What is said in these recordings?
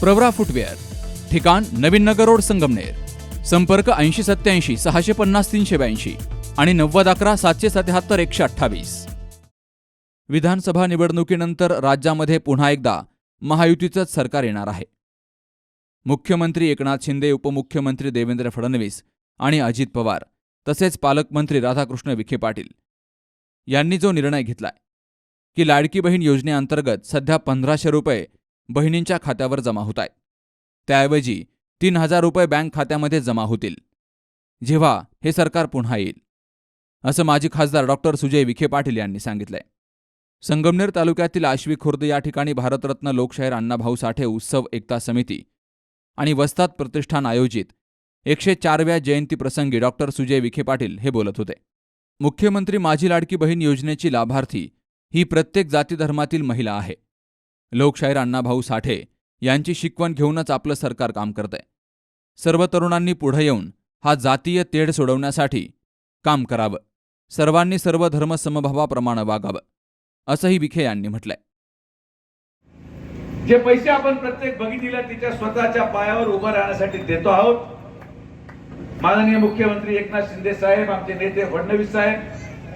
Pravara footwear ठिकाण नवीन नगर road Sangamner संपर्क ऐंशी सत्याऐंशी सहाशे पन्नास तीनशे ब्याऐंशी आणि नव्वद अकरा सातशे सत्याहत्तर एकशे अठ्ठावीस. विधानसभा निवडणुकीनंतर राज्यामध्ये पुन्हा एकदा महायुतीचंच सरकार येणार आहे. मुख्यमंत्री एकनाथ शिंदे उपमुख्यमंत्री देवेंद्र फडणवीस आणि अजित पवार तसेच पालकमंत्री राधाकृष्ण विखे पाटील यांनी जो निर्णय घेतलाय की लाडकी बहीण योजनेअंतर्गत सध्या पंधराशे रुपये बहिणींच्या खात्यावर जमा होत आहेत त्याऐवजी तीन हजार रुपये बँक खात्यामध्ये जमा होतील. जेव्हा हे सरकार पुन्हा येईल. असं माजी खासदार डॉक्टर सुजय विखे पाटील यांनी सांगितलंय. संगमनेर तालुक्यातील आश्वी खुर्द या ठिकाणी भारतरत्न लोकशाहीर अण्णाभाऊ साठे उत्सव एकता समिती आणि वस्ताद प्रतिष्ठान आयोजित एकशे चारव्या जयंतीप्रसंगी डॉक्टर सुजय विखे पाटील हे बोलत होते. मुख्यमंत्री माझी लाडकी बहीण योजनेची लाभार्थी ही प्रत्येक जातीधर्मातील महिला आहे. लोकशाहीर अण्णाभाऊ साठे यांची शिकवण घेऊनच आपलं सरकार काम करतंय. सर्व तरुणांनी पुढे येऊन हा जातीय तेढ सोडवण्यासाठी काम करावं. सर्वांनी सर्व धर्म समभावाप्रमाणे वागावं असंही विखे यांनी म्हटलंय. जे पैसे आपण प्रत्येक भगिनीला तिच्या स्वतःच्या पायावर उभं राहण्यासाठी देतो आहोत. माननीय मुख्यमंत्री एकनाथ शिंदे साहेब आमचे नेते फडणवीस साहेब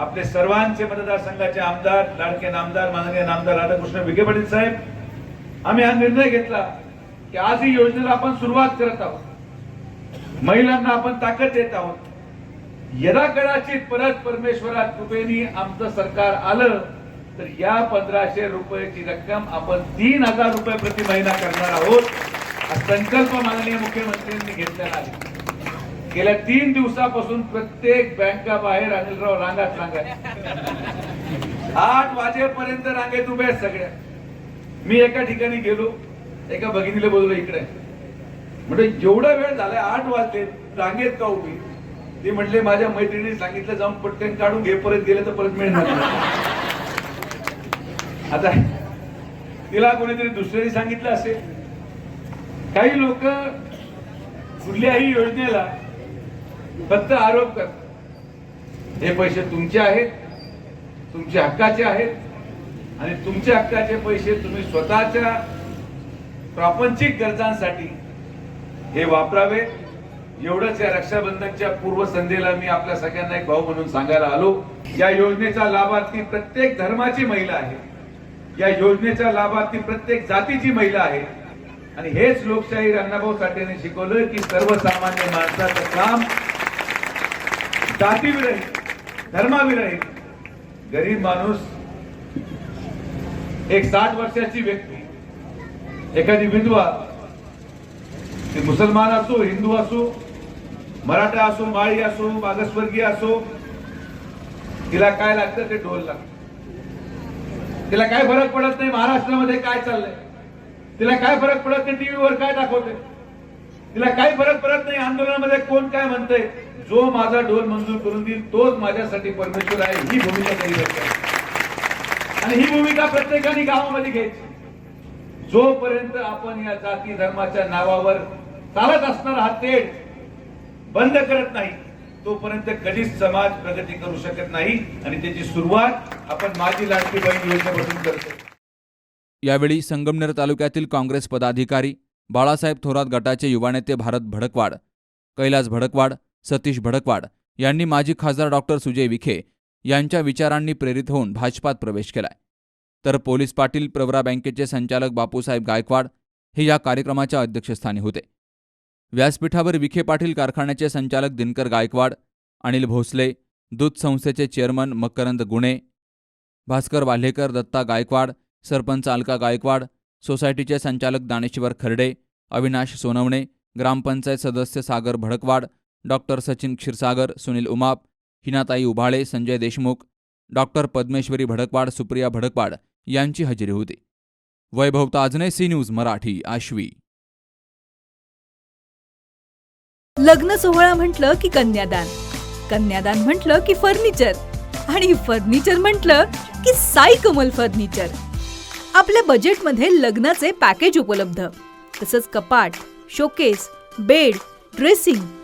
आपले सर्वांचे मतदारसंघाचे आमदार लाडके नामदार माननीय नामदार राधाकृष्ण विखे पाटील साहेब आम्ही हा निर्णय घेतला की आज ही योजनेला आपण सुरुवात करत आहोत. महिलांना आपण ताकद देत आहोत. यदा कदाचित परत परमेश्वरात कृपेनी आमचं सरकार आलं तर या पंधराशे रुपयाची रक्कम आपण तीन हजार रुपये प्रति महिना करणार आहोत. हा संकल्प माननीय मुख्यमंत्र्यांनी घेतलेला आहे. गेल्या तीन दिवसापासून प्रत्येक बँका बाहेर अनिलराव रांगात रांगात आठ वाजेपर्यंत रांगेत उभे आहेत सगळ्या मी एका ठिकाणी गेलो एका भगिनीला बोललो इकडे. म्हणजे जेवढा वेळ झालाय आठ वाजले रांगेत का उभी? ते म्हटले माझ्या मैत्रिणी सांगितलं जाऊन पटकन काढून घे परत गेले तर परत मिळणार नाही. आता तिला कोणीतरी दुसऱ्याने सांगितलं असेल. काही लोक कुठल्याही योजनेला फक्त आरोप करतात हे पैसे तुमचे आहेत तुमच्या हक्काचे आहेत आणि तुमच्या हक्काचे पैसे तुम्ही स्वतःच्या प्रापंचिक गरजांसाठी हे वापरावे. एवढंच या रक्षाबंधनच्या पूर्वसंध्येला मी आपल्या सगळ्यांना एक भाऊ म्हणून सांगायला आलो. या योजनेचा लाभार्थी प्रत्येक धर्माची महिला आहे. या योजनेच्या लाभार्थी प्रत्येक जातीची महिला आहे. आणि हेच लोकशाही अण्णाभाऊ साठेने शिकवलं की सर्वसामान्य माणसाचं काम जातीविरहित धर्माविरहित गरीब माणूस एक साठ वर्षाची व्यक्ती एखादी विधवा ती मुसलमान असो हिंदू असो मराठा असो माळी असो मागासवर्गीय असो तिला काय लागतं ते ढोल लागतं. तिला काय फरक पडत नाही महाराष्ट्रामध्ये काय चाललंय. तिला काय फरक पडत नाही टीव्हीवर काय दाखवते तिला काय फरक पडत नाही आंदोलनामध्ये कोण काय म्हणतंय. जो माझा ढोल मंजूर करून देईल तोच माझ्यासाठी परमेश्वर आहे ही भूमिका कधी आणि ही भूमिका प्रत्येकाने गावामध्ये घ्यायची. जोपर्यंत आपण या जाती धर्माच्या नावावर चालत असणार हा तेढ बंद करत नाही तोपर्यंत कधीच समाज प्रगती करू शकत नाही. आणि त्याची सुरुवात आपण माझी लाडकी बहीण योजनेपासून करतो. यावेळी संगमनेर तालुक्यातील काँग्रेस पदाधिकारी बाळासाहेब थोरात गटाचे युवा नेते भारत भडकवाड कैलास भडकवाड सतीश भडकवाड यांनी माजी खासदार डॉक्टर सुजय विखे यांच्या विचारांनी प्रेरित होऊन भाजपात प्रवेश केलाय. तर पोलीस पाटील प्रवरा बँकेचे संचालक बापूसाहेब गायकवाड हे या कार्यक्रमाच्या अध्यक्षस्थानी होते. व्यासपीठावर विखे पाटील कारखान्याचे संचालक दिनकर गायकवाड अनिल भोसले दूध संस्थेचे चेअरमन मकरंद गुणे भास्कर वाल्हेकर दत्ता गायकवाड सरपंच अलका गायकवाड सोसायटीचे संचालक दानेश्वर खर्डे अविनाश सोनवणे ग्रामपंचायत सदस्य सागर भडकवाड डॉक्टर सचिन क्षीरसागर सुनील उमाप हिनाताई उभाळे संजय देशमुख डॉक्टर पद्मेश्वरी भडकवाड सुप्रिया भडकवाड यांची हजेरी होती. Vaibhav Tajne C News Marathi Ashvi. लग्न सोहळा म्हटलं की कन्यादान कन्यादान म्हटलं की फर्निचर आणि फर्निचर म्हटलं की साई कमल फर्निचर. आपल्या बजेटमध्ये लग्नाचे पॅकेज उपलब्ध तसंच कपाट showcase bed dressing